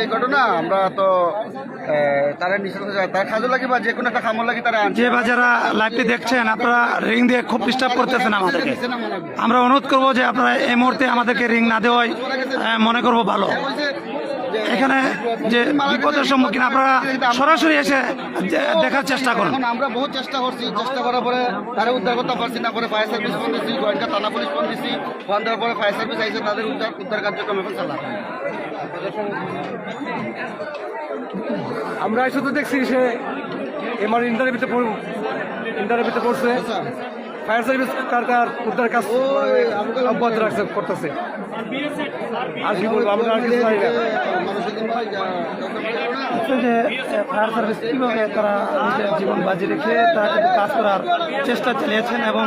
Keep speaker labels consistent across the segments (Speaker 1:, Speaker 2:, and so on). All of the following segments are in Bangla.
Speaker 1: এই ঘটনা, আমরা তো তারা লাগি বা যে কোনো একটা লাগি তারা
Speaker 2: যে লাইভটি দেখছেন, আপনারা রিং দিয়ে খুব ডিস্টার্ব করতেছেন আমাদেরকে। আমরা অনুরোধ করব যে আপনারা এই মুহূর্তে আমাদেরকে রিং না দেওয়াই মনে করব ভালো। এখানে যে বিপদের সম্মুখীন আপনারা সরাসরি এসে দেখার চেষ্টা করুন।
Speaker 1: এখন আমরা বহু চেষ্টা করছি। চেষ্টা করার পরে তারা উদ্ধার করতে পারছি না। পরে ফায়ার সার্ভিস ফোন দিচ্ছি গোয়েন্দা থানা পুলিশ ফোন দিচ্ছি ফোন দেওয়ার পরে ফায়ার সার্ভিস আইসে তাদের উদ্ধার উদ্ধার কার্যক্রম এখন চালা
Speaker 3: আমরা শুধু দেখছি সে এমআর ইন্টারের ভিতরে পড়- ইন্টারের ভিতরে পড়ছে। ফায়ার সার্ভিস কার কার উদ্ধার কাজ অব্যাহত রাখছে করতেছে। আর কি বলব আমরা আর কিছু জানি না।
Speaker 1: যে
Speaker 2: ফায়ার সার্ভিস কীভাবে তারা নিজের জীবন বাজি রেখে তারা কিন্তু কাজ করার চেষ্টা চালিয়েছেন এবং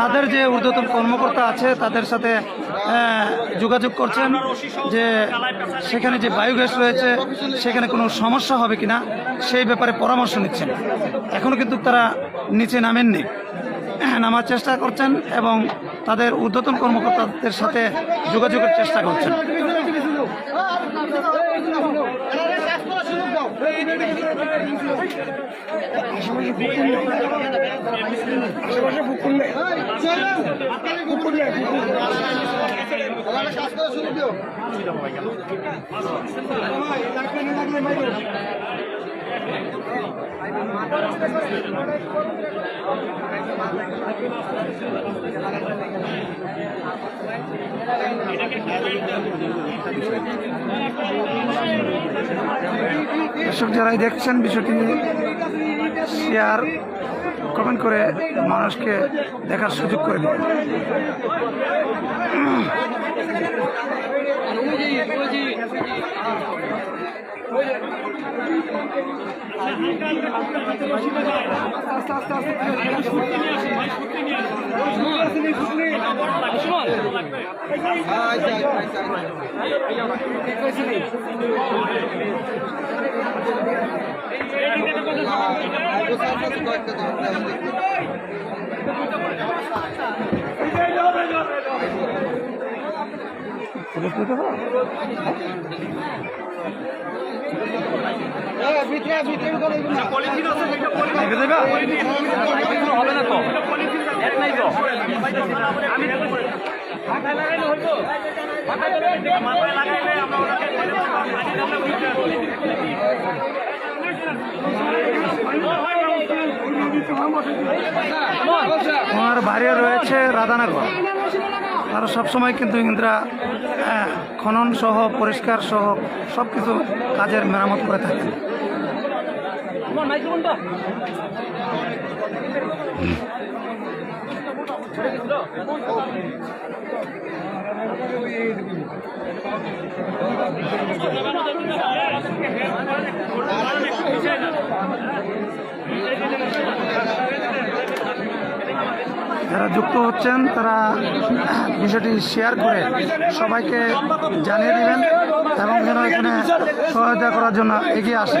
Speaker 2: তাদের যে ঊর্ধ্বতন কর্মকর্তা আছে তাদের সাথে যোগাযোগ করছেন যে সেখানে যে বায়োগ্যাস রয়েছে সেখানে কোনো সমস্যা হবে কিনা সেই ব্যাপারে পরামর্শ নিচ্ছেন। এখনও কিন্তু তারা নিচে নামেননি। নামার চেষ্টা করছেন এবং তাদের ঊর্ধ্বতন কর্মকর্তাদের সাথে যোগাযোগের চেষ্টা করছেন দর্শক যারাই দেখছেন বিষয়টি শেয়ার কমেন্ট করে মানুষকে দেখার সুযোগ করে কয়েকটা দেবা ওনার বাড়িও রয়েছে রাধানগর। তারা সবসময় কিন্তু ইন্দ্রা খনন সহ, পরিষ্কার সহ সব কিছু কাজের মেরামত করে থাকেন। 음. যারা যুক্ত হচ্ছেন তারা বিষয়টি শেয়ার করে সবাইকে জানিয়ে দিবেন এবং যেন এখানে সহায়তা করার জন্য এগিয়ে আসে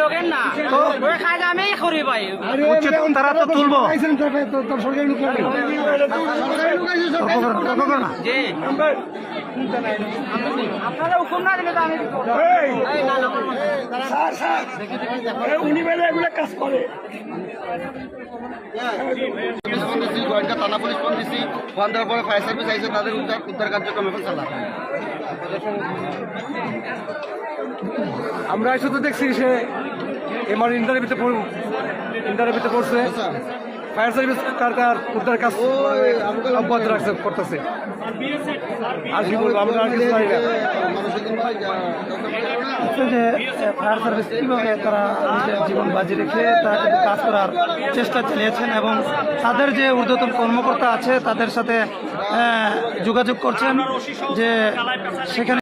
Speaker 2: লোকের
Speaker 4: না। ওই কাজ আমি করি ভাই।
Speaker 2: উচিত তারা তো তুলবো। তর্ক করো, তর্ক করো না
Speaker 4: জি আপনারা হুকুম না দিলে তো আমি
Speaker 3: উনি বেলা এগুলো কাজ করে
Speaker 1: পুলিশ ফোন দিছি গোয়েন্দা থানা পুলিশ ফোন দিছি ফোন দেওয়ার পরে ফায়ার সার্ভিস আইসে তাদের উদ্ধার উদ্ধার কার্যক্রম এখন চালা
Speaker 3: আমরা শুধু দেখছি সে এমআর ইন্টারের ভিতরে ইন্টারের ভিতরে পড়ছে। ফায়ার সার্ভিস কার কার উদ্ধার কাজ অব্যাহত রাখছে করতেছে। আর কি বলব আমরা আর কিছু জানি না।
Speaker 2: যে ফায়ার সার্ভিস কীভাবে তারা নিজের জীবন বাজি রেখে তারা কিন্তু কাজ করার চেষ্টা চালিয়েছেন এবং তাদের যে ঊর্ধ্বতন কর্মকর্তা আছে তাদের সাথে যোগাযোগ করছেন যে সেখানে